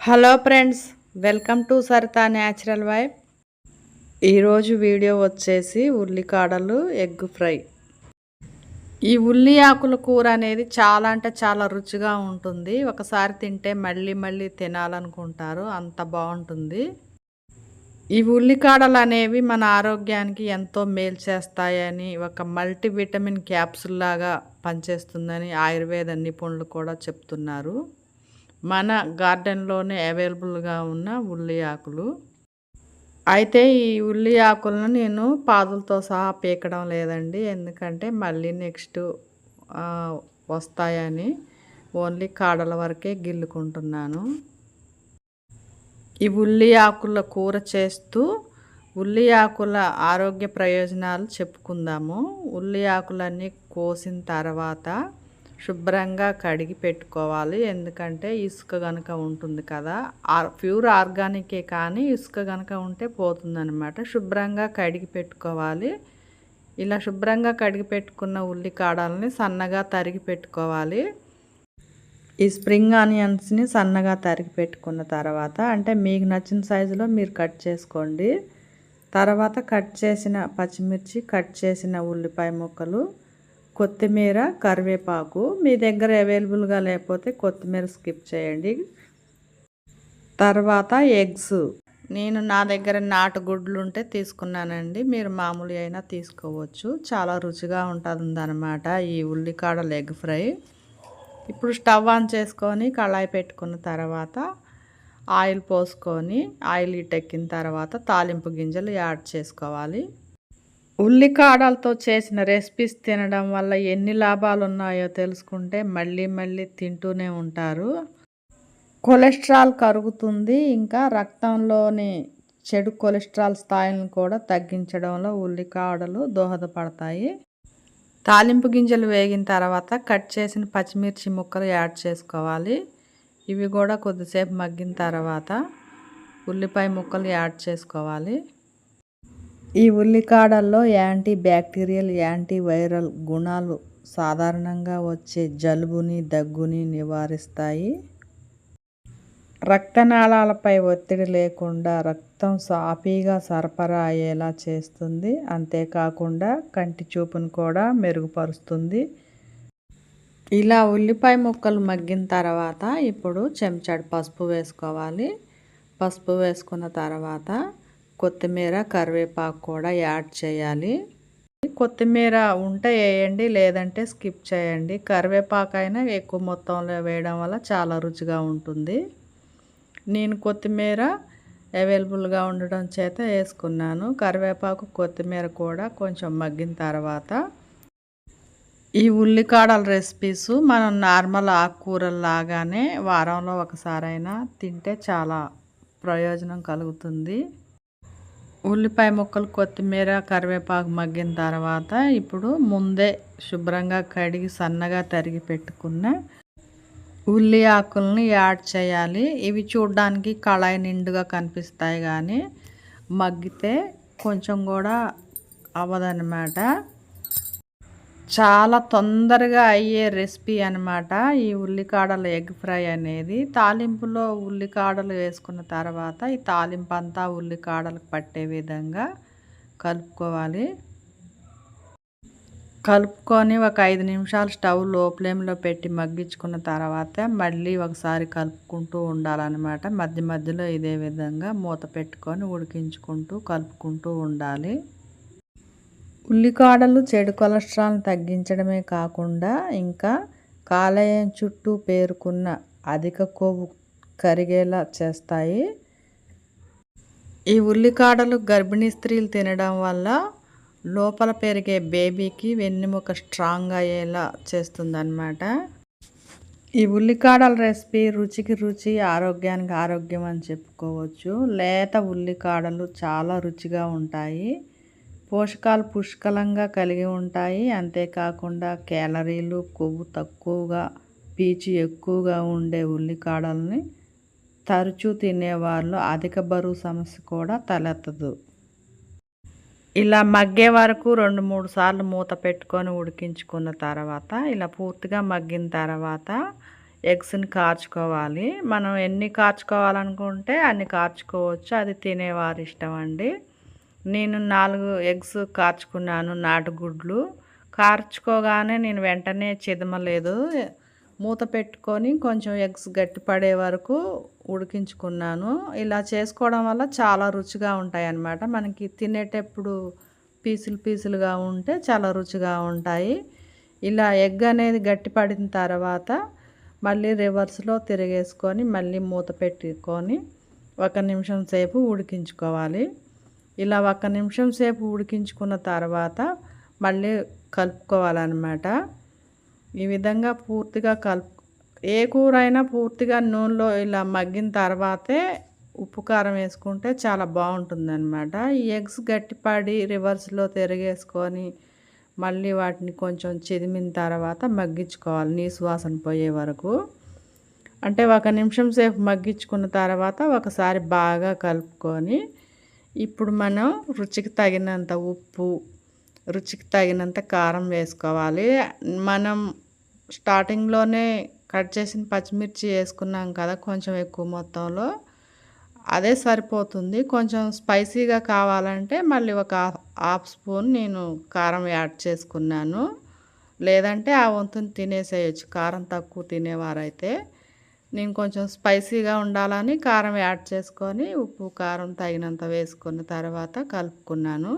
Hello friends welcome to Sarita natural wife ఈరోజు video వచ్చేసి ఉల్లికాడలు ఎగ్ ఫ్రై. ఈ ఉల్లి ఆకుల కూర అనేది చాలా అంటే చాలా రుచిగా ఉంటుంది. ఒకసారి తింటే మళ్ళీ మళ్ళీ తినాలనుకుంటారు. అంత బాగుంటుంది. ఈ ఉల్లికాడలు అనేవి మన ఆరోగ్యానికి ఎంతో మేలు చేస్తాయని ఒక మల్టీవిటమిన్ క్యాప్సుల్లాగా పనిచేస్తుందని ఆయుర్వేద నిపుణులు కూడా చెప్తున్నారు. మన గార్డెన్లోనే అవైలబుల్గా ఉన్న ఉల్లి ఆకులు. అయితే ఈ ఉల్లి ఆకులను నేను పాదులతో సహా పీకడం లేదండి. ఎందుకంటే మళ్ళీ నెక్స్ట్ వస్తాయని ఓన్లీ కాడల వరకే గిల్లుకుంటున్నాను. ఈ ఉల్లి ఆకుల కూర చేస్తూ ఉల్లి ఆకుల ఆరోగ్య ప్రయోజనాలు చెప్పుకుందాము. ఉల్లి ఆకులన్నీ కోసిన తర్వాత శుభ్రంగా కడిగి పెట్టుకోవాలి. ఎందుకంటే ఇసుక కనుక ఉంటుంది కదా ప్యూర్ ఆర్గానికే కానీ ఇసుక కనుక ఉంటే పోతుందనమాట శుభ్రంగా కడిగి పెట్టుకోవాలి. ఇలా శుభ్రంగా కడిగి పెట్టుకున్న ఉల్లి కాడాలని సన్నగా తరిగి పెట్టుకోవాలి. ఈ స్ప్రింగ్ ఆనియన్స్ని సన్నగా తరిగి పెట్టుకున్న తర్వాత అంటే మీకు నచ్చిన సైజులో మీరు కట్ చేసుకోండి. తర్వాత కట్ చేసిన పచ్చిమిర్చి కట్ చేసిన ఉల్లిపాయ ముక్కలు కొత్తిమీర కరివేపాకు మీ దగ్గర అవైలబుల్గా లేకపోతే కొత్తిమీర స్కిప్ చేయండి. తర్వాత ఎగ్స్. నేను నా దగ్గర నాటు గుడ్లు ఉంటే తీసుకున్నానండి. మీరు మామూలు అయినా తీసుకోవచ్చు. చాలా రుచిగా ఉంటుంది అనమాట ఈ ఉల్లికాడలు ఎగ్ ఫ్రై. ఇప్పుడు స్టవ్ ఆన్ చేసుకొని కళాయి పెట్టుకున్న తర్వాత ఆయిల్ పోసుకొని ఆయిల్ ఇటెక్కిన తర్వాత తాలింపు గింజలు యాడ్ చేసుకోవాలి. ఉల్లికాడలతో చేసిన రెసిపీస్ తినడం వల్ల ఎన్ని లాభాలు ఉన్నాయో తెలుసుకుంటే మళ్ళీ మళ్ళీ తింటూనే ఉంటారు. కొలెస్ట్రాల్ కరుగుతుంది. ఇంకా రక్తంలోని చెడు కొలెస్ట్రాల్ స్థాయిలను కూడా తగ్గించడంలో ఉల్లికాడలు దోహదపడతాయి. తాలింపు గింజలు వేగిన తర్వాత కట్ చేసిన పచ్చిమిర్చి ముక్కలు యాడ్ చేసుకోవాలి. ఇవి కూడా కొద్దిసేపు మగ్గిన తర్వాత ఉల్లిపాయ ముక్కలు యాడ్ చేసుకోవాలి. ఈ ఉల్లికాడల్లో యాంటీ బ్యాక్టీరియల్ యాంటీ వైరల్ గుణాలు సాధారణంగా వచ్చే జలుబుని దగ్గుని నివారిస్తాయి. రక్తనాళాలపై ఒత్తిడి లేకుండా రక్తం సాఫీగా సరఫరా అయ్యేలా చేస్తుంది. అంతేకాకుండా కంటి చూపును కూడా మెరుగుపరుస్తుంది. ఇలా ఉల్లిపాయ ముక్కలు మగ్గిన తర్వాత ఇప్పుడు చెంచాడు పసుపు వేసుకోవాలి. పసుపు వేసుకున్న తర్వాత కొత్తిమీర కరివేపాకు కూడా యాడ్ చేయాలి. కొత్తిమీర ఉంటే వేయండి లేదంటే స్కిప్ చేయండి. కరివేపాకు అయినా ఎక్కువ మొత్తంలో వేయడం వల్ల చాలా రుచిగా ఉంటుంది. నేను కొత్తిమీర అవైలబుల్గా ఉండడం చేత వేసుకున్నాను. కరివేపాకు కొత్తిమీర కూడా కొంచెం మగ్గిన తర్వాత. ఈ ఉల్లికాడల రెసిపీస్ మనం నార్మల్ ఆకుకూరలు లాగానే వారంలో ఒకసారైనా తింటే చాలా ప్రయోజనం కలుగుతుంది. ఉల్లిపాయ ముక్కలు కొత్తిమీర కరివేపాకు మగ్గిన తర్వాత ఇప్పుడు ముందే శుభ్రంగా కడిగి సన్నగా తరిగి పెట్టుకున్న ఉల్లి ఆకుల్ని యాడ్ చేయాలి. ఇవి చూడడానికి కళాయి నిండుగా కనిపిస్తాయి కానీ మగ్గితే కొంచెం కూడా అవ్వదన్నమాట. చాలా తొందరగా అయ్యే రెసిపీ అనమాట ఈ ఉల్లికాడల ఎగ్ ఫ్రై అనేది. తాలింపులో ఉల్లికాడలు వేసుకున్న తర్వాత ఈ తాలింపు అంతా ఉల్లికాడలకు పట్టే విధంగా కలుపుకోవాలి. కలుపుకొని ఒక ఐదు నిమిషాలు స్టవ్లో ఫ్లేమ్లో పెట్టి మగ్గించుకున్న తర్వాత మళ్ళీ ఒకసారి కలుపుకుంటూ ఉండాలన్నమాట. మధ్య మధ్యలో ఇదే విధంగా మూత పెట్టుకొని ఉడికించుకుంటూ కలుపుకుంటూ ఉండాలి. ఉల్లికాడలు చెడు కొలెస్ట్రాల్ని తగ్గించడమే కాకుండా ఇంకా కాలేయం చుట్టూ పేరుకున్న అధిక కొవ్వు కరిగేలా చేస్తాయి. ఈ ఉల్లికాడలు గర్భిణీ స్త్రీలు తినడం వల్ల లోపల పెరిగే బేబీకి వెన్నెముక స్ట్రాంగ్ అయ్యేలా చేస్తుందన్నమాట. ఈ ఉల్లికాడల రెసిపీ రుచికి రుచి ఆరోగ్యానికి ఆరోగ్యం అని చెప్పుకోవచ్చు. లేత ఉల్లికాడలు చాలా రుచిగా ఉంటాయి. పోషకాలు పుష్కలంగా కలిగి ఉంటాయి. అంతేకాకుండా క్యాలరీలు కొవ్వు తక్కువగా పీచు ఎక్కువగా ఉండే ఉల్లికాడల్ని తరచూ తినేవాళ్ళు అధిక బరువు సమస్య కూడా తలెత్తదు. ఇలా మగ్గే వరకు రెండు మూడు సార్లు మూత పెట్టుకొని ఉడికించుకున్న తర్వాత ఇలా పూర్తిగా మగ్గిన తర్వాత ఎగ్స్ని కార్చుకోవాలి మనం ఎన్ని కార్చుకోవాలనుకుంటే అన్ని కార్చుకోవచ్చు అది తినేవారు ఇష్టం అండి. నేను నాలుగు ఎగ్స్ కార్చుకున్నాను నాటుగుడ్లు కార్చుకోగానే నేను వెంటనే చిదమలేదు. మూత పెట్టుకొని కొంచెం ఎగ్స్ గట్టి పడే వరకు ఉడికించుకున్నాను. ఇలా చేసుకోవడం వల్ల చాలా రుచిగా ఉంటాయి అన్నమాట మనకి తినేటప్పుడు పీసులు పీసులుగా ఉంటే చాలా రుచిగా ఉంటాయి. ఇలా ఎగ్ అనేది గట్టి పడిన తర్వాత మళ్ళీ రివర్స్లో తిరిగేసుకొని మళ్ళీ మూత పెట్టుకొని ఒక నిమిషం సేపు ఉడికించుకోవాలి. ఇలా ఒక నిమిషం సేపు ఉడికించుకున్న తర్వాత మళ్ళీ కలుపుకోవాలన్నమాట. ఈ విధంగా పూర్తిగా కలుపు ఏ కూర అయినా పూర్తిగా నూనెలో ఇలా మగ్గిన తర్వాతే ఉప్పు కారం వేసుకుంటే చాలా బాగుంటుంది అనమాట ఈ ఎగ్స్ గట్టిపడి రివర్స్లో తిరిగేసుకొని మళ్ళీ వాటిని కొంచెం చిదిమిన తర్వాత మగ్గించుకోవాలి నీ సువాసన పోయే వరకు. అంటే ఒక నిమిషం సేపు మగ్గించుకున్న తర్వాత ఒకసారి బాగా కలుపుకొని ఇప్పుడు మనం రుచికి తగినంత ఉప్పు రుచికి తగినంత కారం వేసుకోవాలి. మనం స్టార్టింగ్లోనే కట్ చేసిన పచ్చిమిర్చి వేసుకున్నాం కదా కొంచెం ఎక్కువ మొత్తంలో. అదే సరిపోతుంది. కొంచెం స్పైసీగా కావాలంటే మళ్ళీ ఒక హాఫ్ స్పూన్ నేను కారం యాడ్ చేసుకున్నాను. లేదంటే ఆ వంతుని తినేసేయచ్చు. కారం తక్కువ తినేవారైతే. నేను కొంచెం స్పైసీగా ఉండాలని కారం యాడ్ చేసుకొని ఉప్పు కారం తగినంత వేసుకున్న తర్వాత కలుపుకున్నాను.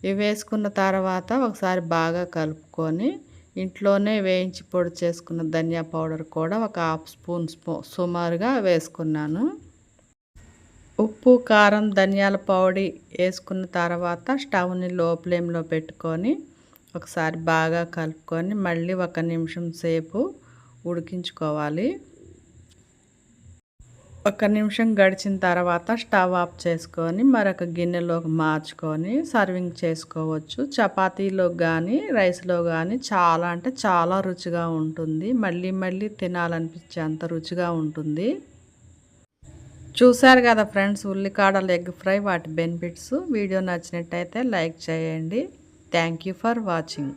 ఇవి వేసుకున్న తర్వాత ఒకసారి బాగా కలుపుకొని ఇంట్లోనే వేయించి పొడి చేసుకున్న ధనియా పౌడర్ కూడా ఒక హాఫ్ స్పూన్ స్పూ సుమారుగా వేసుకున్నాను. ఉప్పు కారం ధనియాల పౌడి వేసుకున్న తర్వాత స్టవ్ని లో ఫ్లేమ్లో పెట్టుకొని ఒకసారి బాగా కలుపుకొని మళ్ళీ ఒక నిమిషం సేపు ఉడికించుకోవాలి. ఒక నిమిషం గడిచిన తర్వాత స్టవ్ ఆఫ్ చేసుకొని మరొక గిన్నెలోకి మార్చుకొని సర్వింగ్ చేసుకోవచ్చు. చపాతీలో కానీ రైస్లో కానీ చాలా అంటే చాలా రుచిగా ఉంటుంది. మళ్ళీ మళ్ళీ తినాలనిపించే అంత రుచిగా ఉంటుంది. చూశారు కదా ఫ్రెండ్స్ ఉల్లికాడలు ఎగ్ ఫ్రై వాటి బెనిఫిట్స్. వీడియో నచ్చినట్టయితే లైక్ చేయండి. Thank you for watching.